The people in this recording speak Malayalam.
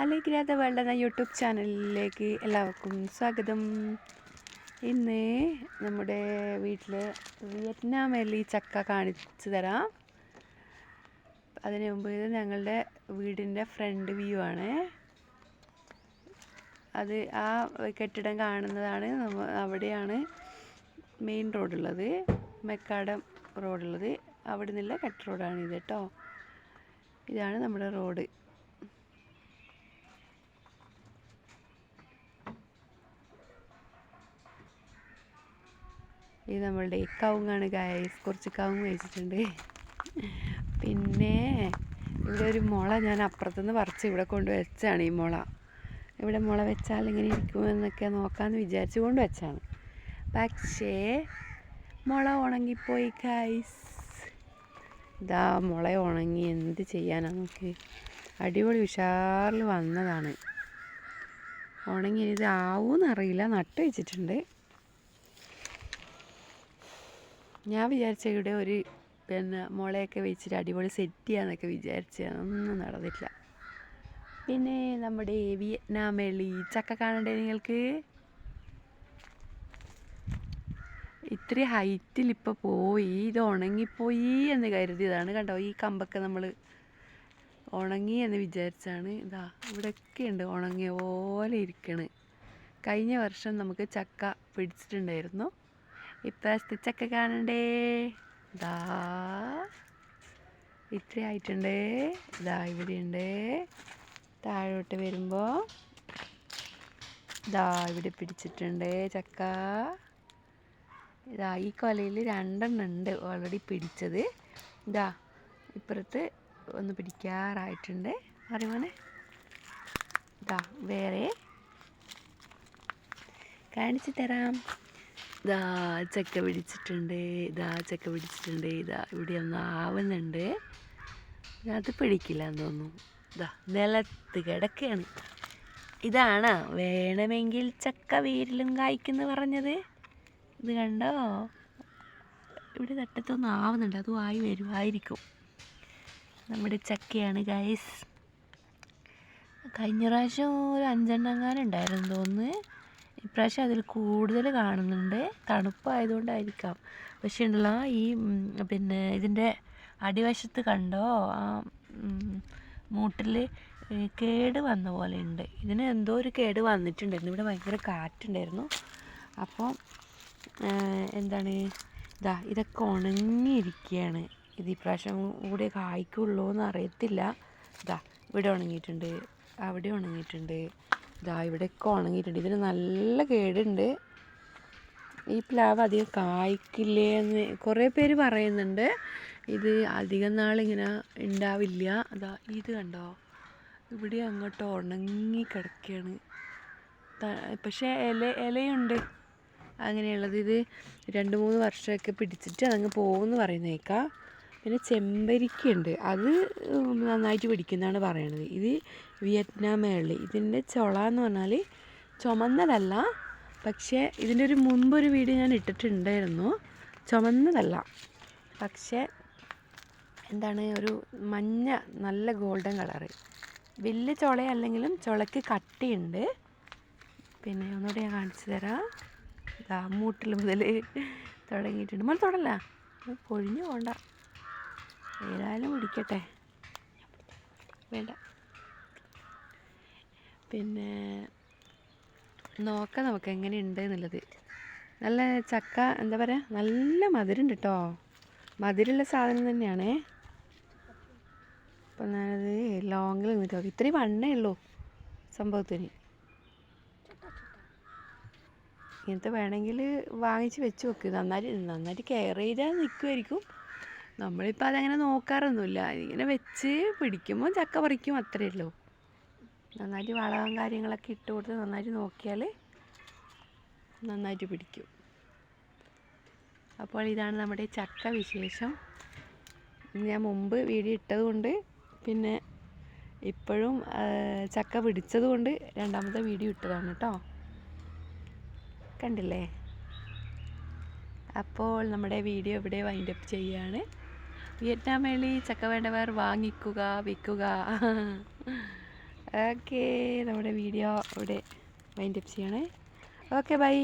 അലഗ്രാത വേൾഡ് എന്ന യൂട്യൂബ് ചാനലിലേക്ക് എല്ലാവർക്കും സ്വാഗതം. ഇന്ന് നമ്മുടെ വീട്ടിൽ ഈ ചക്ക കാണിച്ചു തരാം. അതിന് മുമ്പ് ഇത് ഞങ്ങളുടെ വീടിന്റെ ഫ്രണ്ട് വ്യൂ ആണ്. അത് ആ കെട്ടിടം കാണുന്നതാണ്. അവിടെയാണ് മെയിൻ റോഡുള്ളത്. മെക്കാടം റോഡുള്ളത്. അവിടെ നിന്നുള്ള കട്ട് റോഡാണ് ഇത് കേട്ടോ. ഇതാണ് നമ്മുടെ റോഡ്. ഇത് നമ്മളുടെ കവുങ്ങാണ് ഗായസ് കുറച്ച് കവുങ്ങ് വെച്ചിട്ടുണ്ട് പിന്നെ ഇവിടെ ഒരു മുള ഞാൻ അപ്പുറത്തുനിന്ന് പറിച്ച് ഇവിടെ കൊണ്ട് വെച്ചാണ് ഈ മുള. ഇവിടെ മുള വെച്ചാൽ ഇങ്ങനെ ഇരിക്കുമെന്നൊക്കെ നോക്കാമെന്ന് വിചാരിച്ചു കൊണ്ട് വെച്ചാണ്. പക്ഷേ മുള ഉണങ്ങിപ്പോയി ഗായ്സ് ഇതാ മുള ഉണങ്ങി എന്ത് ചെയ്യാനാണ് നമുക്ക് അടിപൊളി ഉഷാറിൽ വന്നതാണ്. ഉണങ്ങി ഇത് ആവൂന്നറിയില്ല നട്ട് വെച്ചിട്ടുണ്ട്. ഞാൻ വിചാരിച്ച ഇവിടെ ഒരു പിന്നെ മുളയൊക്കെ വെച്ചിട്ട് അടിപൊളി സെറ്റ് ചെയ്യാന്നൊക്കെ വിചാരിച്ച ഒന്നും നടന്നിട്ടില്ല. പിന്നെ നമ്മുടെ വിയറ്റ്നാമേളി ചക്ക കാണണ്ടേ നിങ്ങൾക്ക്? ഇത്ര ഹൈറ്റിൽ ഇപ്പോൾ പോയി ഇത് ഉണങ്ങിപ്പോയി എന്ന് കരുതിയതാണ് കണ്ടോ ഈ കമ്പൊക്കെ നമ്മൾ ഉണങ്ങി എന്ന് വിചാരിച്ചാണ്. ഇതാ ഇവിടെയൊക്കെ ഉണ്ട് ഉണങ്ങിയ പോലെ ഇരിക്കണ്. കഴിഞ്ഞ വർഷം നമുക്ക് ചക്ക പിടിച്ചിട്ടുണ്ടായിരുന്നു. ഇപ്രാവശ്യത്തെ സ്റ്റിച്ചൊക്കെ കാണണ്ടേ? ദാ ഇത്ര ആയിട്ടുണ്ട് ഇതാ ഇവിടെയുണ്ട്. താഴോട്ട് വരുമ്പോൾ ദാ ഇവിടെ പിടിച്ചിട്ടുണ്ട് ചക്ക. ഇതാ ഈ കൊലയിൽ രണ്ടെണ്ണം ഉണ്ട് ഓൾറെഡി പിടിച്ചത്. ഇതാ ഇപ്പുറത്ത് ഒന്ന് പിടിക്കാറായിട്ടുണ്ട്. അറിയുമോനെ ഇതാ വേറെ. കാണിച്ചു തരാം. ഇതാ ചക്ക പിടിച്ചിട്ടുണ്ട് ഇതാ ചക്ക പിടിച്ചിട്ടുണ്ട് ഇതാ ഇവിടെ ഒന്ന് ആവുന്നുണ്ട്. അത് പിടിക്കില്ല എന്ന് തോന്നുന്നു. ഇതാ നിലത്ത് കിടക്കുകയാണ് ഇതാണ് വേണമെങ്കിൽ ചക്ക വീരിലും കായ്ക്കെന്ന് പറഞ്ഞത്. ഇത് കണ്ടോ? ഇവിടെ തട്ടത്തൊന്നും ആവുന്നുണ്ട്. അതും ആയി വരുമായിരിക്കും നമ്മുടെ ചക്കയാണ് ഗൈസ് കഴിഞ്ഞ പ്രാവശ്യം ഒരു അഞ്ചെണ്ണം എങ്ങാനും തോന്നുന്നു. ഇപ്രാവശ്യം അതിൽ കൂടുതൽ കാണുന്നുണ്ട്. തണുപ്പായതുകൊണ്ടായിരിക്കാം. പക്ഷേ ഉണ്ടല്ലോ ഈ പിന്നെ ഇതിന്റെ അടിവശത്ത് കണ്ടോ? ആ മൂട്ടിൽ കേട് വന്ന പോലെ ഉണ്ട് ഇതിന് എന്തോ ഒരു കേട് വന്നിട്ടുണ്ടായിരുന്നു. ഇവിടെ ഭയങ്കര കാറ്റുണ്ടായിരുന്നു. അപ്പോൾ എന്താണ് ഇതാ ഇതൊക്കെ ഉണങ്ങിയിരിക്കുകയാണ്. ഇത് ഇപ്രാവശ്യം കൂടെ കായ്ക്കുള്ളൂ എന്ന് അറിയത്തില്ല. ഇതാ ഇവിടെ ഉണങ്ങിയിട്ടുണ്ട്. അവിടെ ഉണങ്ങിയിട്ടുണ്ട്. ഇതാ ഇവിടെയൊക്കെ ഉണങ്ങിയിട്ടുണ്ട്. ഇതിന് നല്ല കേടുണ്ട്. ഈ പ്ലാവ് അധികം കായ്ക്കില്ലേ എന്ന് കുറേ പേര് പറയുന്നുണ്ട്. ഇത് അധികം നാളിങ്ങനെ ഉണ്ടാവില്ല. അതാ ഇത് കണ്ടോ? ഇവിടെ അങ്ങോട്ട് ഉണങ്ങി കിടക്കുകയാണ് പക്ഷേ ഇല ഇലയുണ്ട്. അങ്ങനെയുള്ളത് ഇത് രണ്ട് മൂന്ന് വർഷമൊക്കെ പിടിച്ചിട്ട് അതങ്ങ് പോകുമെന്ന് പറയുന്നേക്കാം. പിന്നെ ചെമ്പരിക്കുണ്ട് അത് നന്നായിട്ട് പിടിക്കുന്നതാണ് പറയണത്. ഇത് വിയറ്റ്നാം മേളിൽ ഇതിന്റെ ചുള എന്ന് പറഞ്ഞാൽ ചുമന്നതല്ല പക്ഷേ ഇതിന്റെ ഒരു മുമ്പൊരു വീഡിയോ ഞാൻ ഇട്ടിട്ടുണ്ടായിരുന്നു. ചുമന്നതല്ല പക്ഷേ എന്താണ് ഒരു മഞ്ഞ നല്ല ഗോൾഡൻ കളറ്. വലിയ ചുളയല്ലെങ്കിലും ചുളയ്ക്ക് കട്ടിയുണ്ട്. പിന്നെ ഒന്നുകൂടി ഞാൻ കാണിച്ചു തരാം. ഇതാ മൂട്ടിൽ മുതൽ തുടങ്ങിയിട്ടുണ്ട്. മുതൽ തൊടല്ല. പൊഴിഞ്ഞു പോണ്ട. ഏതായാലും പിടിക്കട്ടെ വേണ്ട. പിന്നെ നോക്കാം നമുക്ക് എങ്ങനെയുണ്ട് എന്നുള്ളത്. നല്ല ചക്ക എന്താ പറയുക നല്ല മധുരമുണ്ട് കേട്ടോ മധുരമുള്ള സാധനം തന്നെയാണേ. അപ്പം ഞാനത് ലോങ്ങിൽ നിന്നിട്ട് നോക്കി. ഇത്രയും വണ്ണേ ഉള്ളൂ സംഭവത്തിന്. ഇങ്ങനത്തെ വേണമെങ്കിൽ വാങ്ങിച്ച് വെച്ച് വെക്ക്. നന്നായിട്ട് നന്നായിട്ട് കെയർ ചെയ്താൽ നിൽക്കുമായിരിക്കും. നമ്മളിപ്പോൾ അതങ്ങനെ നോക്കാറൊന്നുമില്ല. ഇങ്ങനെ വെച്ച് പിടിക്കുമ്പോൾ ചക്ക പറിക്കും അത്രയേ ഉള്ളൂ. നന്നായിട്ട് വളവും കാര്യങ്ങളൊക്കെ ഇട്ട് കൊടുത്ത് നന്നായിട്ട് നോക്കിയാൽ നന്നായിട്ട് പിടിക്കും. അപ്പോൾ ഇതാണ് നമ്മുടെ ചക്ക വിശേഷം. ഞാൻ മുമ്പ് വീഡിയോ ഇട്ടതുകൊണ്ട് പിന്നെ ഇപ്പോഴും ചക്ക പിടിച്ചതുകൊണ്ട് രണ്ടാമത്തെ വീഡിയോ ഇട്ടതാണ് കേട്ടോ കണ്ടില്ലേ? അപ്പോൾ നമ്മുടെ വീഡിയോ ഇവിടെ വൈൻഡപ്പ് ചെയ്യുകയാണ് വിയറ്റ്നാം വേളി ചക്ക വേണ്ടവർ വാങ്ങിക്കുക വിൽക്കുക. ഓക്കെ നമ്മുടെ വീഡിയോ ഇവിടെ വൈൻഡപ്പ് ചെയ്യണേ. Okay bye